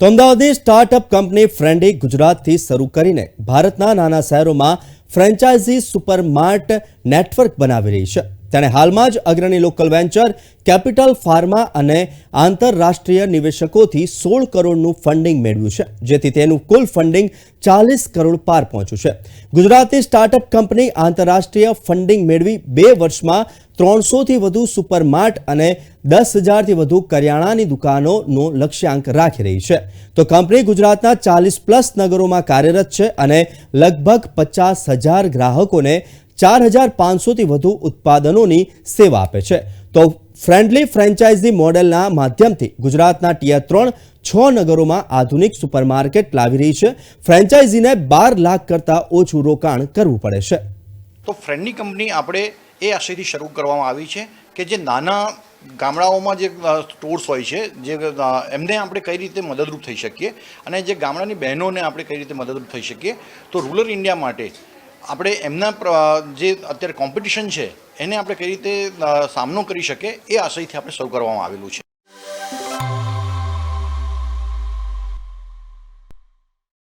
તો અમદાવાદની startup company ફ્રેન્ડી ગુજરાતથી શરૂ કરીને ભારતના નાના શહેરોમાં ફ્રેન્ચાઇઝી સુપરમાર્ટ નેટવર્ક બનાવી રહી છે. તેણે હાલમાં જ અગ્રણી લોકલ વેન્ચર, કેપિટલ ફાર્મા અને આંતરરાષ્ટ્રીય નિવેશકોથી સોળ કરોડનું ફંડિંગ મેળવ્યું છે, જેથી તેનું કુલ ફંડિંગ ચાલીસ કરોડ પાર પહોંચ્યું છે. ગુજરાતની સ્ટાર્ટઅપ કંપની આંતરરાષ્ટ્રીય ફંડિંગ મેળવી બે વર્ષમાં ત્રણસોથી વધુ સુપરમાર્ટ અને દસ હજારથી વધુ કરિયાણાની દુકાનોનો લક્ષ્યાંક રાખી રહી છે. તો કંપની ગુજરાતના ચાલીસ પ્લસ નગરોમાં કાર્યરત છે અને લગભગ પચાસ હજાર ગ્રાહકોને ચાર હજાર પાંચસોથી વધુ ઉત્પાદનોની સેવા આપે છે. તો ફ્રેન્ડલી ફ્રેન્ચાઇઝી મોડેલના માધ્યમથી ગુજરાતના ટીયર ત્રણ, છ નગરોમાં આધુનિક સુપરમાર્કેટ લાવી રહી છે. ફ્રેન્ચાઇઝીને બાર લાખ કરતાં ઓછું રોકાણ કરવું પડે છે. તો ફ્રેન્ડની કંપની આપણે એ આશયથી શરૂ કરવામાં આવી છે કે જે નાના ગામડાઓમાં જે સ્ટોર્સ હોય છે, જે એમને આપણે કઈ રીતે મદદરૂપ થઈ શકીએ અને જે ગામડાની બહેનોને આપણે કઈ રીતે મદદરૂપ થઈ શકીએ. તો રૂરલ ઇન્ડિયા માટે આપણે એમના જે અત્યારે કોમ્પિટિશન છે, એને આપણે કઈ રીતે સામનો કરી શકીએ, એ આશયથી આપણે શરૂ કરવામાં આવેલું છે.